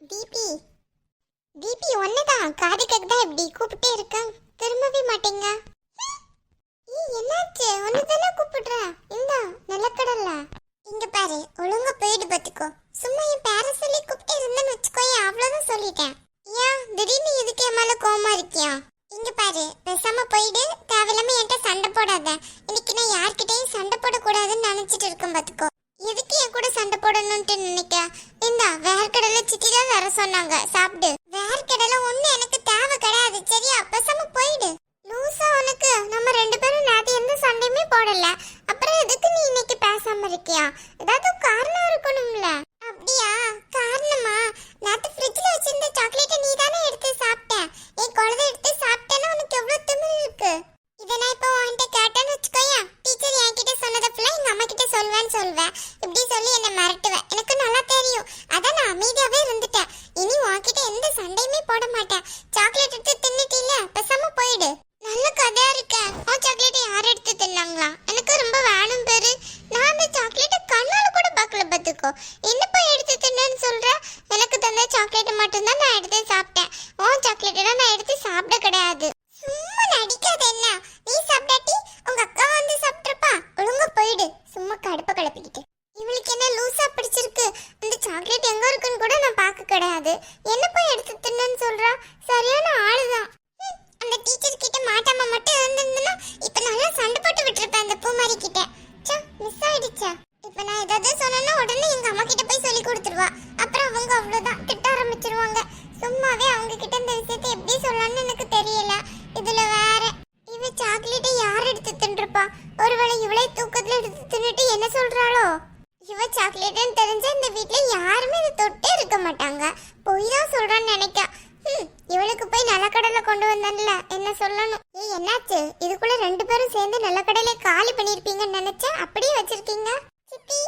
தீபி தீபி ஒண்ணுதான். காது கேக்குதா இப்படி? கூப்பிட்டே இருக்கேன் திரும்பவே மாட்டேங்க. ஏய், என்னாச்சு? தானே கூப்பிட்றா? இந்தா நிலக்கடல. இங்க பாரு ஒழுங்கா போயிட்டு பாத்துக்கோ சும்மா என் பேர சொல்லி கூப்பிட்டே இருந்தேன்னு வச்சுக்கோயே அவ்வளவுதான் சொல்லிட்டேன். ஏன்? திடீர்னு இதுக்கு என் மேல கோமா இருக்கியா? இங்க பாரு பேசாம போயிடு. தேவையில்லாம என்கிட்ட சண்டை போடாத. இன்னைக்கு நான் யார்கிட்டயும் சண்டை போடக்கூடாதுன்னு நினைச்சிட்டு இருக்கேன் பாத்துக்கோ எதுக்கு என் கூட சண்டை போடணும்ட்டு நினைக்க? இந்தா வேர்க்கடலை சித்தி தான் வர சொன்னாங்க. சாப்பிடு. வேர் ஒருவேளை இவளே தூக்கத்துல எடுத்து தின்னுட்டு என்ன சொல்றாளோ? இவ சாக்லேட்னு தெரிஞ்ச இந்த வீட்ல யாருமே இதை தொட்டே இருக்க மாட்டாங்க. பொய் தான் சொல்றான்னு நினைக்க. ஹம், இவளுக்கு போய் நிலக்கடலை கொண்டு வந்தேன்ல என்ன சொல்லணும்? ஏய் என்னாச்சு? இதுக்குள்ள ரெண்டு பேரும் சேர்ந்து நிலக்கடலை காலி பண்ணிருப்பீங்கன்னு நினைச்சா அப்படியே வச்சிருக்கீங்க. சித்தி?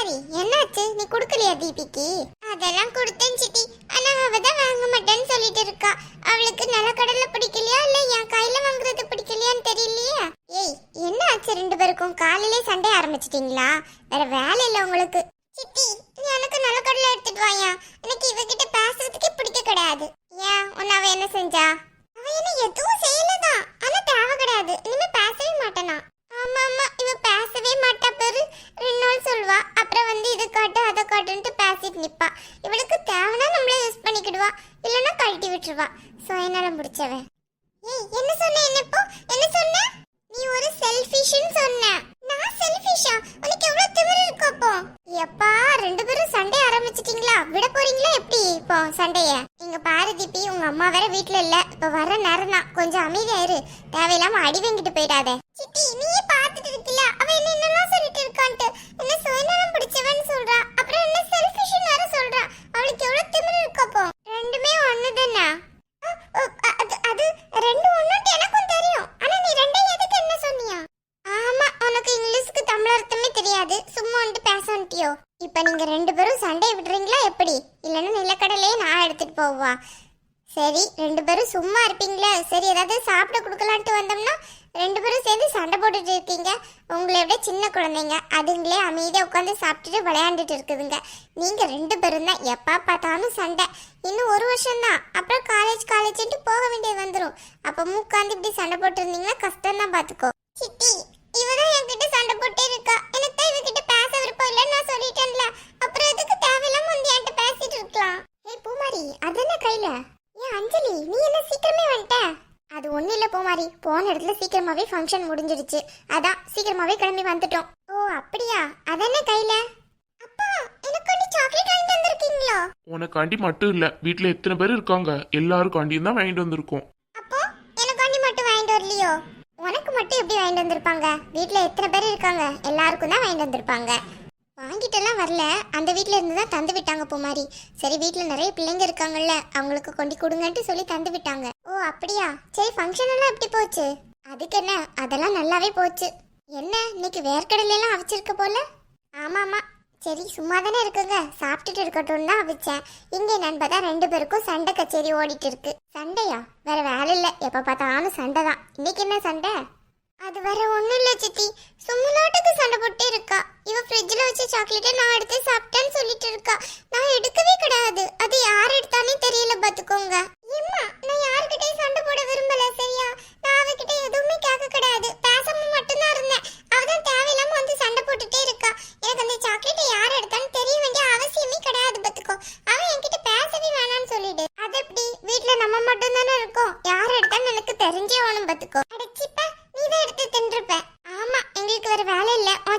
பூமாரி என்னாச்சு? நீ கொடுக்கலையா தீபிக்கு? அதெல்லாம் கொடுத்தேன் சித்தி. ஆனா அவ தான் வாங்க மாட்டேன்னு சொல்லிட்டு இருக்கா. அவளுக்கு நிலக்கடலை பிடிக்கலையா இல்ல என் கையில வாங்குறது பிடிக்கலையான்னு தெரியலையா? ஏய் என்ன ஆச்சு ரெண்டு பேருக்கும்? காலையிலே சண்டை ஆரம்பிச்சிட்டீங்களா? வேற வேலை இல்ல உங்களுக்கு. சித்தி நீ எனக்கு நிலக்கடலை எடுத்துட்டு வாயா. எனக்கு இவகிட்ட பேசுறதுக்கே பிடிக்க கிடையாது. ஏன்? உன்ன அவ என்ன செஞ்சா? அவ என்ன எதுவும் செய்யலதான் ஆனா தேவை கிடையாது. இனிமே பேசவே மாட்டேனா? ஆமா ஆமா. இவ பேசவே மாட்டா பெரு. ரெண்டு நாள் சொல்வா வந்து இது காட்டு அதை காட்டுன்ட்டு பேசிட்டு நிப்பா. இவளுக்கு தேவைன்னா நம்மளே யூஸ் பண்ணிக்கிடுவா. இல்லைன்னா கழட்டி விட்டுருவா. சுயநலம் முடிச்சவன் ஏய் என்ன சொன்ன என்ன இப்போ என்ன சொன்ன? நீ ஒரு செல்ஃபிஷ்னு சொன்ன. நான் செல்ஃபிஷா உனக்கு எவ்வளவு திமிரு இருக்கு அப்போ எப்பா ரெண்டு பேரும் சண்டை ஆரம்பிச்சிட்டீங்களா? விட போறீங்களா எப்படி இப்போ சண்டைய? இங்க பாரு தீபி உங்க அம்மா வேற வீட்ல இல்ல. இப்ப வர நேரம் தான். கொஞ்சம் அமைதியாயிரு. தேவையில்லாம அடி வாங்கிட்டு போயிடாத. சித்தி நீயே பாத்துட்டு இருக்கல அவ என்ன என்னெல்லாம் சொல்லிட்டு இருக்கான்ட்டு? என்ன சுயநலம் பிடிச்சவன்னு சொல்றா. அப்புறம் என்ன செல்ஃபிஷ்னு வேற சொல்றா. அவளுக்கு எவ்வளவு திமிரு இருக்கு சரி ரெண்டு பேரும் சும்மா இருப்பீங்களா. சரி ஏதாவது சாப்பிட கொடுக்கலான்ட்டு வந்தோம்னா ரெண்டு பேரும் சேர்ந்து சண்டை போட்டுட்டு இருக்கீங்க. உங்களை விட சின்ன குழந்தைங்க. அதுங்களே அமைதியாக உட்காந்து சாப்பிட்டுட்டு விளையாண்டுட்டு இருக்குதுங்க. நீங்கள் ரெண்டு பேரும் தான் எப்போ பார்த்தாலும் சண்டை. இன்னும் ஒரு வருஷம் தான் அப்புறம் காலேஜ் காலேஜ்ன்ட்டு போக வேண்டியது வந்துடும் அப்போ உட்காந்து இப்படி சண்டை போட்டுருந்தீங்கன்னா கஷ்டம் தான் பார்த்துக்கோ சித்தி இவதான் என்கிட்ட சண்டை போட்டே இருக்கா. எனக்கு தான் இவகிட்ட பேச விருப்பம் இல்லைன்னு நான் சொல்லிட்டேன்ல. அப்புறம் எதுக்கு தேவையில்லாம வந்து என்கிட்ட பேசிட்டு இருக்கலாம்? ஏய் பூமாரி அதென்ன கையில? அஞ்சலி நீ என்ன சீக்கிரமே வந்துட்ட? அது ஒண்ணு இல்ல பூமாரி. போன இடத்துல சீக்கிரமாவே ஃபங்க்ஷன் முடிஞ்சிடுச்சு அதான் சீக்கிரமாவே கிளம்பி வந்துட்டோம். ஓ அப்படியா? அதென்ன கையில? அப்பா எனக்கு ஒன்று சாக்லேட் வாங்கிட்டு வந்திருக்கீங்களோ? உனக்காண்டி மட்டும் இல்ல. வீட்ல எத்தனை பேர் இருக்காங்க? எல்லாருக்காண்டியும் தான் வாங்கிட்டு வந்திருக்கோம். அப்போ எனக்காண்டி மட்டும் வாங்கிட்டு வரலையோ? உனக்கு மட்டும் எப்படி வாங்கிட்டு வந்திருப்பாங்க? வீட்ல எத்தனை பேர் இருக்காங்க? எல்லாருக்கும் தான் வாங்கிட்டு வந்திருப்பாங்க. வாங்கிட்டெல்லாம் வரல. அந்த வீட்டில் இருந்து தான் தந்து விட்டாங்க பூமாரி. சரி வீட்டில் நிறைய பிள்ளைங்க இருக்காங்கல்ல அவங்களுக்கு கொண்டு கொடுங்கன்ட்டு சொல்லி தந்து விட்டாங்க. ஓ அப்படியா? சரி ஃபங்க்ஷன் எல்லாம் எப்படி போச்சு? அதுக்கு என்ன? அதெல்லாம் நல்லாவே போச்சு. என்ன? இன்னைக்கு வேர்க்கடலாம் அவிச்சிருக்க போல? ஆமாம் சரி சும்மா தானே இருக்குங்க. சாப்பிட்டுட்டு இருக்கட்டும் தான் அவிச்சேன். இங்கே என்னன்னு தான் ரெண்டு பேருக்கும் சண்டை கச்சேரி ஓடிட்டு இருக்கு. சண்டையா? வேற வேலை இல்லை. எப்போ பார்த்தாலும் சண்டை தான். இன்னைக்கு என்ன சண்டை? அது வேற ஒன்றும் இல்லை சித்தி. சும்முலாட்டுக்கு சண்டை போட்டே இருக்கா. இவ ஃப்ரிட்ஜ்ல வச்ச சாக்லேட்டை நான் எடுத்து சாப்பிட்டேன்னு சொல்லிட்டு இருக்கா. நான் எடுக்கவே கிடையாது. அது யார் எடுத்தானே தெரியல பாத்துக்கோங்க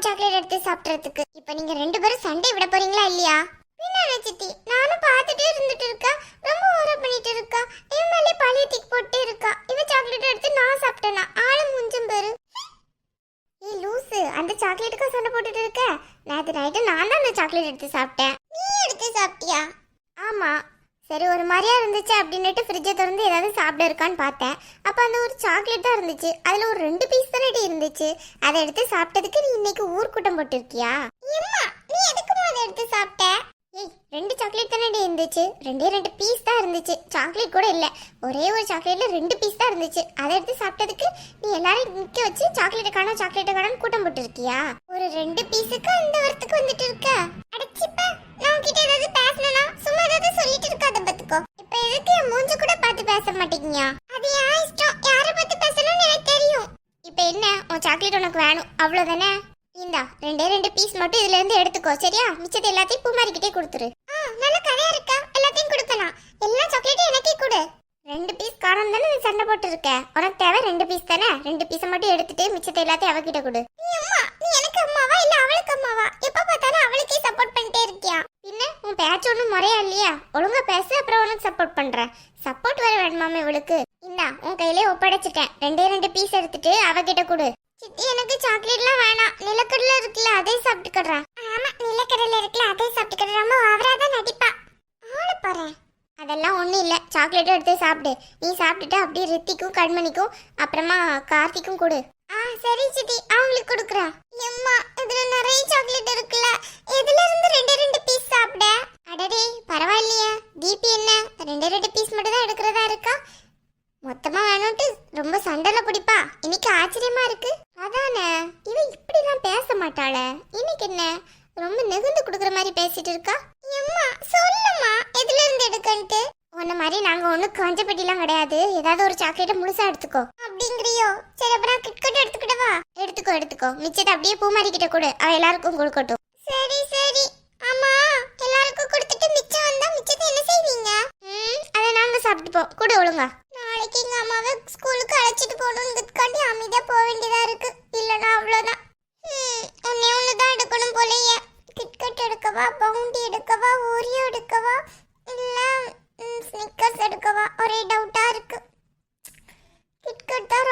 சாக்லேட் எடுத்து சாப்பிடுறதுக்கு. இப்ப நீங்க ரெண்டு பேரும் சண்டை விட போறீங்களா இல்லையா? பின்ன சித்தி நானும் பார்த்துட்டே இருந்துட்டு இருக்கா. ரொம்ப ஓர பண்ணிட்டு இருக்கா. என் மேலே பழைய தூக்கி போட்டு இருக்கா. இவ சாக்லேட் எடுத்து நான் சாப்பிட்டேனா? ஆளும் முஞ்சும் பேரு. ஏய் லூசு அந்த சாக்லேட்டுக்கா சண்டை போட்டுட்டு இருக்க. நேற்று நைட்டு நான் தான் அந்த சாக்லேட் எடுத்து சாப்பிட்டேன். நீ எடுத்து சாப்பிட்டியா? ஆமா. சரி ஒரு மாதிரியா இருந்துச்சு அப்படின்னுட்டு ஃப்ரிட்ஜை திறந்து ஏதாவது சாப்பிட இருக்கான்னு பார்த்தேன். அப்போ அந்த ஒரு சாக்லேட் தான் இருந்துச்சு. அதில் ஒரு ரெண்டு பீஸ் தானே இருந்துச்சு. அதை எடுத்து சாப்பிட்டதுக்கு நீ இன்னைக்கு ஊர்க்கூட்டம் போட்டிருக்கியா? நீ எதுக்கு அதை எடுத்து சாப்பிட்ட? ஏய் ரெண்டு சாக்லேட் தானே இருந்துச்சு. ரெண்டே ரெண்டு பீஸ் தான் இருந்துச்சு. சாக்லேட் கூட இல்லை. ஒரே ஒரு சாக்லேட்ல ரெண்டு பீஸ் தான் இருந்துச்சு. அதை எடுத்து சாப்பிட்டதுக்கு நீ எல்லாரும் நிக்க வச்சு சாக்லேட் காணும் சாக்லேட் காணும் கூட்டம் போட்டிருக்கியா? ஒரு ரெண்டு பீஸுக்கு அந்த வரத்துக்கு வந்துட்டு இருக்க. அடைச்சிப்ப உனக்கு வேணும். அவ்வளவுதானே? இந்தா ரெண்டே ரெண்டு பீஸ் மட்டும் இதுல இருந்து எடுத்துக்கோ சரியா? மிச்சத்தை எல்லாத்தையும் பூமாரிக்கிட்டே கொடுத்துரு. நல்ல கதையா இருக்கா? எல்லாத்தையும் கொடுக்கலாம். எல்லா சாக்லேட்டும் எனக்கே கொடு. ரெண்டு பீஸ் காணும் தானே நீ சண்டை போட்டு இருக்க உனக்கு தேவை ரெண்டு பீஸ் தானே? ரெண்டு பீஸை மட்டும் எடுத்துட்டு மிச்சத்தை எல்லாத்தையும் அவகிட்ட கொடு. நீ அம்மா நீ எனக்கு அம்மாவா? இல்ல அவளுக்கு அம்மாவா? எப்ப பார்த்தாலும் அவளுக்கே சப்போர்ட் பண்ணிட்டே இருக்கியா? பின்ன உன் பேச்சு ஒன்றும் முறையா இல்லையா? ஒழுங்கா பேசு அப்புறம் உனக்கு சப்போர்ட் பண்றேன். சப்போர்ட் வேற வேணுமாமே இவளுக்கு. இந்தா உன் கையிலே ஒப்படைச்சிட்டேன். ரெண்டே ரெண்டு பீஸ் எடுத்துட்டு அவகிட்ட கொடு. சித்தி எனக்கு சாக்லேட்லாம் வேணாம். நிலக்கடலை இருக்குல்ல அதே சாப்பிட்டுக்கிறேன் ஆமா நிலக்கடலை இருக்குல்ல அதே சாப்பிட்டுக்கிறேன் ரொம்ப ஓவரா தான் நடிப்பா. ஆள போறேன் அதெல்லாம் ஒன்றும் இல்லை. சாக்லேட்டும் எடுத்து சாப்பிடு. நீ சாப்பிட்டுட்டு அப்படியே ரித்திக்கும் கண்மணிக்கும் அப்புறமா கார்த்திக்கும் கொடு. ஆ சரி சித்தி அவங்களுக்கு கொடுக்குறேன். எம்மா இதுல நிறைய சாக்லேட் இருக்குல்ல. இதுல இருந்து ரெண்டு ரெண்டு பீஸ் சாப்பிட? அடடே பரவாயில்லையே. தீபி என்ன? ரெண்டு ரெண்டு பீஸ் மட்டும் தான் எடுக்கிறதா இருக்கா? மொத்தமா வேணும்ட்டு ரொம்ப சண்டல பிடிப்பா. இன்னைக்கு ஆச்சரியமா இருக்கு. அதானே? இவ இப்படிலாம் பேச மாட்டாளே. இன்னைக்கு என்ன? ரொம்ப நெகுந்து குடுக்குற மாதிரி பேசிட்டு இருக்கா? எம்மா சொல்லுமா எதுல இருந்து எடுக்கன்ட்டு? உன்ன மாதிரி நாங்க ஒண்ணு காஞ்ச பெட்டிலாம் கிடையாது. ஏதாவது ஒரு சாக்லேட்டை முழுசா எடுத்துக்கோ. அப்படிங்கிறியோ? சரி அப்புறம் கிட்கட் எடுத்துக்கிட்டவா எடுத்துக்கோ எடுத்துக்கோ. மிச்சத்தை அப்படியே பூமாரி கிட்ட கொடு. அவ எல்லாருக்கும் கொடுக்கட்டும். சரி சரி. ஆமா எல்லாருக்கும் கொடுத்துட்டு மிச்சம் வந்தா மிச்சத்தை என்ன செய்வீங்க? ம் அதை நாங்க சாப்பிட்டுப்போம் கொடு ஒழுங்கா நாளைக்கு எங்க அம்மாவை ஸ்கூலுக்கு அழைச்சிட்டு போகணுங்கிறதுக்காண்டி அமைதியா போக வேண்டியதா இருக்கு. இல்லைன்னா அவ்வளோதான் ஒன்னே ஒண்ணே ஒண்ணுதான் எடுக்கணும் போலயே. கிட்கட் எடுக்கவா பவுண்டி எடுக்கவா ஓரியோ எடுக்கவா இல்லை ஸ்னிக்கர்ஸ் எடுக்கவா? ஒரே டவுட்டா இருக்கு. கிட்கட் தான்